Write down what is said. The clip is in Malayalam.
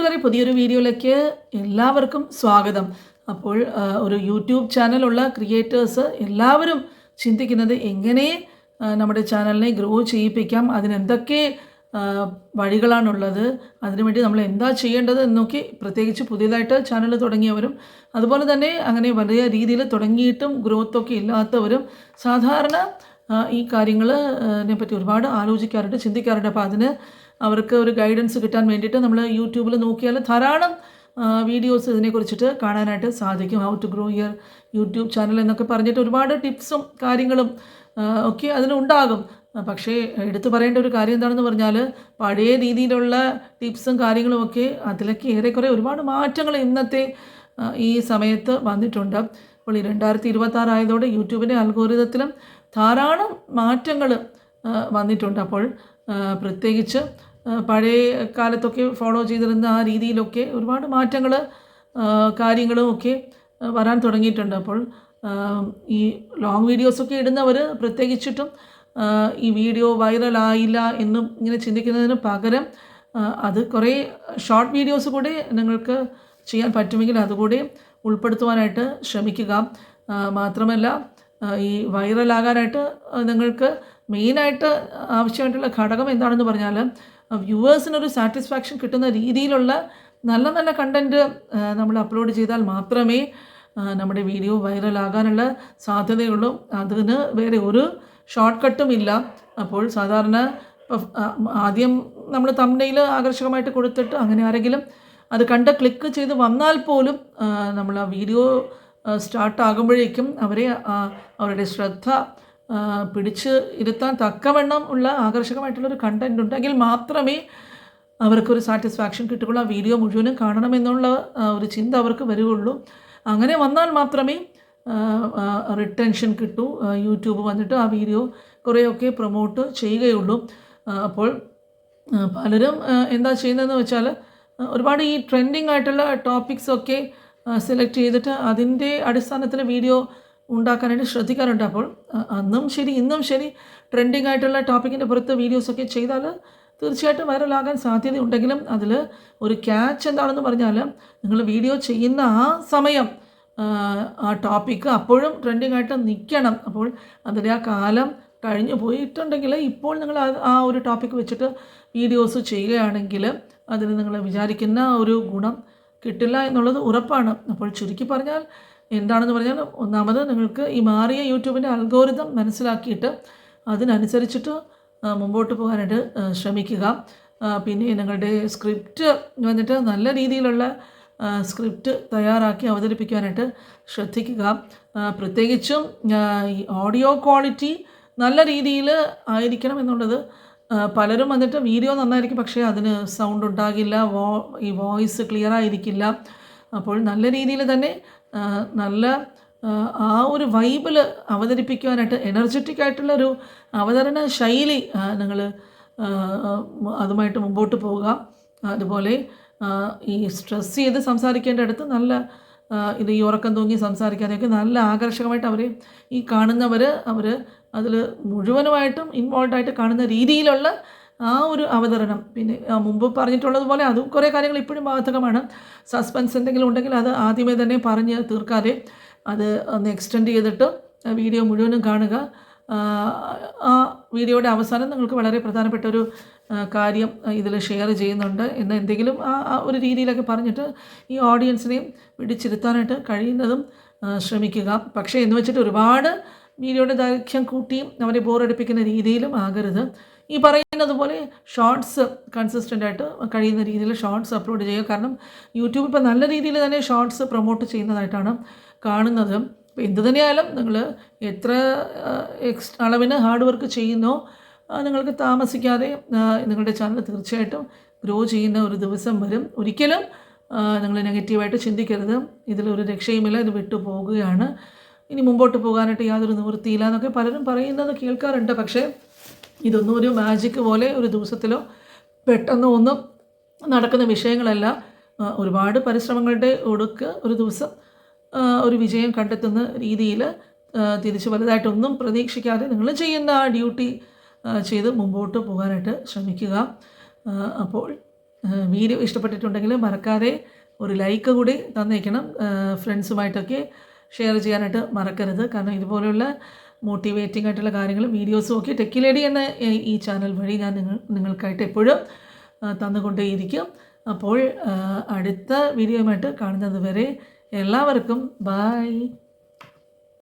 കൂട്ടുകാരെ പുതിയൊരു വീഡിയോയിലേക്ക് എല്ലാവർക്കും സ്വാഗതം. അപ്പോൾ ഒരു യൂട്യൂബ് ചാനലുള്ള ക്രിയേറ്റേഴ്സ് എല്ലാവരും ചിന്തിക്കുന്നത് എങ്ങനെ നമ്മുടെ ചാനലിനെ ഗ്രോ ചെയ്യിപ്പിക്കാം അതിനെന്തൊക്കെ വഴികളാണുള്ളത് അതിനുവേണ്ടി നമ്മൾ എന്താ ചെയ്യേണ്ടത് എന്നൊക്കെ പ്രത്യേകിച്ച് പുതിയതായിട്ട് ചാനൽ തുടങ്ങിയവരും അതുപോലെ തന്നെ അങ്ങനെ വലിയ രീതിയിൽ തുടങ്ങിയിട്ടും ഗ്രോത്തൊക്കെ ഇല്ലാത്തവരും സാധാരണ ഈ കാര്യങ്ങളെ പറ്റി ഒരുപാട് ആലോചിക്കാറുണ്ട് ചിന്തിക്കാറുണ്ട്. അപ്പോൾ അതിന് അവർക്ക് ഒരു ഗൈഡൻസ് കിട്ടാൻ വേണ്ടിയിട്ട് നമ്മൾ യൂട്യൂബിൽ നോക്കിയാൽ ധാരാളം വീഡിയോസ് ഇതിനെക്കുറിച്ചിട്ട് കാണാനായിട്ട് സാധിക്കും. How to grow your YouTube channel എന്നൊക്കെ പറഞ്ഞിട്ട് ഒരുപാട് ടിപ്സും കാര്യങ്ങളും ഒക്കെ അതിനുണ്ടാകും. പക്ഷേ എടുത്തു പറയേണ്ട ഒരു കാര്യം എന്താണെന്ന് പറഞ്ഞാൽ പഴയ രീതിയിലുള്ള ടിപ്സും കാര്യങ്ങളും ഒക്കെ അതിലൊക്കെ ഏറെക്കുറെ ഒരുപാട് മാറ്റങ്ങൾ ഇന്നത്തെ ഈ സമയത്ത് വന്നിട്ടുണ്ട്. അപ്പോൾ ഈ രണ്ടായിരത്തി ഇരുപത്താറായതോടെ യൂട്യൂബിന്റെ അൽഗോരിതത്തിലും ധാരാളം മാറ്റങ്ങൾ വന്നിട്ടുണ്ട്. അപ്പോൾ പ്രത്യേകിച്ച് പഴയ കാലത്തൊക്കെ ഫോളോ ചെയ്തിരുന്ന ആ രീതിയിലൊക്കെ ഒരുപാട് മാറ്റങ്ങൾ കാര്യങ്ങളും ഒക്കെ വരാൻ തുടങ്ങിയിട്ടുണ്ട്. അപ്പോൾ ഈ ലോങ് വീഡിയോസൊക്കെ ഇടുന്നവർ പ്രത്യേകിച്ചിട്ടും ഈ വീഡിയോ വൈറലായില്ല എന്നും ഇങ്ങനെ ചിന്തിക്കുന്നതിന് പകരം അത് കുറേ ഷോർട്ട് വീഡിയോസ് കൂടി നിങ്ങൾക്ക് ചെയ്യാൻ പറ്റുമെങ്കിൽ അതുകൂടി ഉൾപ്പെടുത്തുവാനായിട്ട് ശ്രമിക്കുക. മാത്രമല്ല ഈ വൈറലാകാനായിട്ട് നിങ്ങൾക്ക് മെയിനായിട്ട് ആവശ്യമായിട്ടുള്ള ഘടകം എന്താണെന്ന് പറഞ്ഞാൽ വ്യൂവേഴ്സിനൊരു സാറ്റിസ്ഫാക്ഷൻ കിട്ടുന്ന രീതിയിലുള്ള നല്ല നല്ല കണ്ടന്റ് നമ്മൾ അപ്ലോഡ് ചെയ്താൽ മാത്രമേ നമ്മുടെ വീഡിയോ വൈറലാകാനുള്ള സാധ്യതയുള്ളൂ. അതിന് വേറെ ഒരു ഷോർട്ട് കട്ടും ഇല്ല. അപ്പോൾ സാധാരണ ആദ്യം നമ്മൾ തമ്മിൽ ആകർഷകമായിട്ട് കൊടുത്തിട്ട് അങ്ങനെ ആരെങ്കിലും അത് കണ്ട് ക്ലിക്ക് ചെയ്ത് വന്നാൽ പോലും നമ്മൾ ആ വീഡിയോ സ്റ്റാർട്ട് ആകുമ്പോഴേക്കും അവരെ അവരുടെ ശ്രദ്ധ പിടിച്ച് ഇരുത്താൻ തക്കവണ്ണം ഉള്ള ആകർഷകമായിട്ടുള്ളൊരു കണ്ടന്റ് ഉണ്ടെങ്കിൽ മാത്രമേ അവർക്കൊരു സാറ്റിസ്ഫാക്ഷൻ കിട്ടുകയുള്ളൂ. ആ വീഡിയോ മുഴുവനും കാണണമെന്നുള്ള ഒരു ചിന്ത അവർക്ക് വരികയുള്ളൂ. അങ്ങനെ വന്നാൽ മാത്രമേ റിട്ടൻഷൻ കിട്ടൂ. യൂട്യൂബ് വന്നിട്ട് ആ വീഡിയോ കുറേയൊക്കെ പ്രൊമോട്ട് ചെയ്യുകയുള്ളൂ. അപ്പോൾ പലരും എന്താ ചെയ്യുന്നതെന്ന് വെച്ചാൽ ഒരുപാട് ഈ ട്രെൻഡിങ് ആയിട്ടുള്ള ടോപ്പിക്സൊക്കെ സെലക്ട് ചെയ്തിട്ട് അതിന്റെ അടിസ്ഥാനത്തിൽ വീഡിയോ ഉണ്ടാക്കാനായിട്ട് ശ്രദ്ധിക്കാറുണ്ട് അപ്പോൾ അന്നും ശരി ഇന്നും ശരി ട്രെൻഡിങ് ആയിട്ടുള്ള ടോപ്പിക്കിന്റെ പുറത്ത് വീഡിയോസൊക്കെ ചെയ്താൽ തീർച്ചയായിട്ടും വൈറലാകാൻ സാധ്യതയുണ്ടെങ്കിലും അതിൽ ഒരു ക്യാച്ച് എന്താണെന്ന് പറഞ്ഞാൽ നിങ്ങൾ വീഡിയോ ചെയ്യുന്ന ആ സമയം ആ, ടോപ്പിക്ക് അപ്പോഴും ട്രെൻഡിങ് ആയിട്ട് നിൽക്കണം അപ്പോൾ അതിന്റെ ആ കാലം കഴിഞ്ഞു പോയിട്ടുണ്ടെങ്കിൽ ഇപ്പോൾ നിങ്ങൾ ആ ഒരു ടോപ്പിക്ക് വെച്ചിട്ട് വീഡിയോസ് ചെയ്യുകയാണെങ്കിൽ അതിന് നിങ്ങൾ വിചാരിക്കുന്ന ഒരു ഗുണം കിട്ടില്ല എന്നുള്ളത് ഉറപ്പാണ്. അപ്പോൾ ചുരുക്കി പറഞ്ഞാൽ എന്താണെന്ന് പറഞ്ഞാൽ ഒന്നാമത് നിങ്ങൾക്ക് ഈ മാറിയ യൂട്യൂബിന്റെ അൽഗോരിതം മനസ്സിലാക്കിയിട്ട് അതിനനുസരിച്ചിട്ട് മുമ്പോട്ട് പോകാനായിട്ട് ശ്രമിക്കുക. പിന്നെ നിങ്ങളുടെ സ്ക്രിപ്റ്റ് വന്നിട്ട് നല്ല രീതിയിലുള്ള സ്ക്രിപ്റ്റ് തയ്യാറാക്കി അവതരിപ്പിക്കാനായിട്ട് ശ്രദ്ധിക്കുക. പ്രത്യേകിച്ചും ഈ ഓഡിയോ ക്വാളിറ്റി നല്ല രീതിയിൽ ആയിരിക്കണം എന്നുള്ളത് പലരും വന്നിട്ട് വീഡിയോ നന്നായിരിക്കും പക്ഷേ അതിന് സൗണ്ട് ഉണ്ടാകില്ല വോ ഈ വോയിസ് ക്ലിയർ ആയിരിക്കില്ല. അപ്പോൾ നല്ല രീതിയിൽ തന്നെ നല്ല ആ, ഒരു വൈബിൽ അവതരിപ്പിക്കുവാനായിട്ട് എനർജറ്റിക് ആയിട്ടുള്ളൊരു അവതരണ ശൈലി നിങ്ങൾ അതുമായിട്ട് മുമ്പോട്ട് പോവുക. അതുപോലെ ഈ സ്ട്രെസ് ചെയ്ത് സംസാരിക്കേണ്ട അടുത്ത് നല്ല ഇത് ഈ ഉറക്കം തൂങ്ങി സംസാരിക്കാതെയൊക്കെ നല്ല ആകർഷകമായിട്ട് അവർ ഈ കാണുന്നവർ അവർ അതിൽ മുഴുവനുമായിട്ടും ഇൻവോൾവ് ആയിട്ട് കാണുന്ന രീതിയിലുള്ള ആ ഒരു അവതരണം. പിന്നെ മുമ്പ് പറഞ്ഞിട്ടുള്ളതുപോലെ അതും കുറേ കാര്യങ്ങൾ ഇപ്പോഴും ബാധകമാണ്. സസ്പെൻസ് എന്തെങ്കിലും ഉണ്ടെങ്കിൽ അത് ആദ്യമേ തന്നെ പറഞ്ഞ് തീർക്കാതെ അത് ഒന്ന് എക്സ്റ്റെൻഡ് ചെയ്തിട്ട് വീഡിയോ മുഴുവനും കാണുക. ആ, വീഡിയോയുടെ അവസാനം നിങ്ങൾക്ക് വളരെ പ്രധാനപ്പെട്ട ഒരു കാര്യം ഇതിൽ ഷെയർ ചെയ്യുന്നുണ്ട്. എന്ന് എന്തെങ്കിലും ആ ഒരു രീതിയിലൊക്കെ പറഞ്ഞിട്ട് ഈ ഓഡിയൻസിനെയും പിടിച്ചിരുത്താനായിട്ട് കഴിയുന്നതും ശ്രമിക്കുക. പക്ഷേ എന്ന് വെച്ചിട്ട് ഒരുപാട് വീഡിയോയുടെ ദൈർഘ്യം കൂട്ടിയും അവരെ ബോറടിപ്പിക്കുന്ന രീതിയിലും ആകരുത്. ഈ പറയുന്നത് പോലെ ഷോർട്സ് കൺസിസ്റ്റന്റ് ആയിട്ട് കഴിയുന്ന രീതിയിൽ ഷോർട്സ് അപ്ലോഡ് ചെയ്യുക. കാരണം യൂട്യൂബ് ഇപ്പോൾ നല്ല രീതിയിൽ തന്നെ ഷോർട്സ് പ്രൊമോട്ട് ചെയ്യുന്നതായിട്ടാണ് കാണുന്നത്. അപ്പോൾ എന്ത് തന്നെയായാലും നിങ്ങൾ എത്ര എക്സ് അളവിന് ഹാർഡ് വർക്ക് ചെയ്യുന്നോ നിങ്ങൾക്ക് താമസിക്കാതെ നിങ്ങളുടെ ചാനൽ തീർച്ചയായിട്ടും ഗ്രോ ചെയ്യുന്ന ഒരു ദിവസം വരും. ഒരിക്കലും നിങ്ങൾ നെഗറ്റീവായിട്ട് ചിന്തിക്കരുത്. ഇതിലൊരു രക്ഷയുമില്ല. ഇത് വിട്ടു പോകുകയാണ്. ഇനി മുമ്പോട്ട് പോകാനായിട്ട് യാതൊരു നിവൃത്തിയില്ല എന്നൊക്കെ പലരും പറയുന്നത് കേൾക്കാറുണ്ട്. പക്ഷേ ഇതൊന്നും ഒരു മാജിക് പോലെ ഒരു ദിവസത്തിലോ പെട്ടെന്ന് ഒന്നും നടക്കുന്ന വിഷയങ്ങളല്ല. ഒരുപാട് പരിശ്രമങ്ങളുടെ ഒടുക്ക് ഒരു ദിവസം ഒരു വിജയം കണ്ടെത്തുന്ന രീതിയിൽ തിരിച്ച് വലുതായിട്ടൊന്നും പ്രതീക്ഷിക്കാതെ നിങ്ങൾ ചെയ്യുന്ന ആ ഡ്യൂട്ടി ചെയ്ത് മുമ്പോട്ട് പോകാനായിട്ട് ശ്രമിക്കുക. അപ്പോൾ വീഡിയോ ഇഷ്ടപ്പെട്ടിട്ടുണ്ടെങ്കിൽ മറക്കാതെ ഒരു ലൈക്ക് കൂടി തന്നേക്കണം. ഫ്രണ്ട്സുമായിട്ടൊക്കെ ഷെയർ ചെയ്യാനായിട്ട് മറക്കരുത്. കാരണം ഇതുപോലെയുള്ള മോട്ടിവേറ്റിംഗ് ആയിട്ടുള്ള കാര്യങ്ങളും വീഡിയോസും ഒക്കെ ടെക്കി ലേഡി എന്ന ഈ- ചാനൽ വഴി ഞാൻ നിങ്ങൾ നിങ്ങൾക്കായിട്ട് എപ്പോഴും തന്നുകൊണ്ടേയിരിക്കും. അപ്പോൾ അടുത്ത വീഡിയോയുമായിട്ട് കാണുന്നത് വരെ എല്ലാവർക്കും ബായ്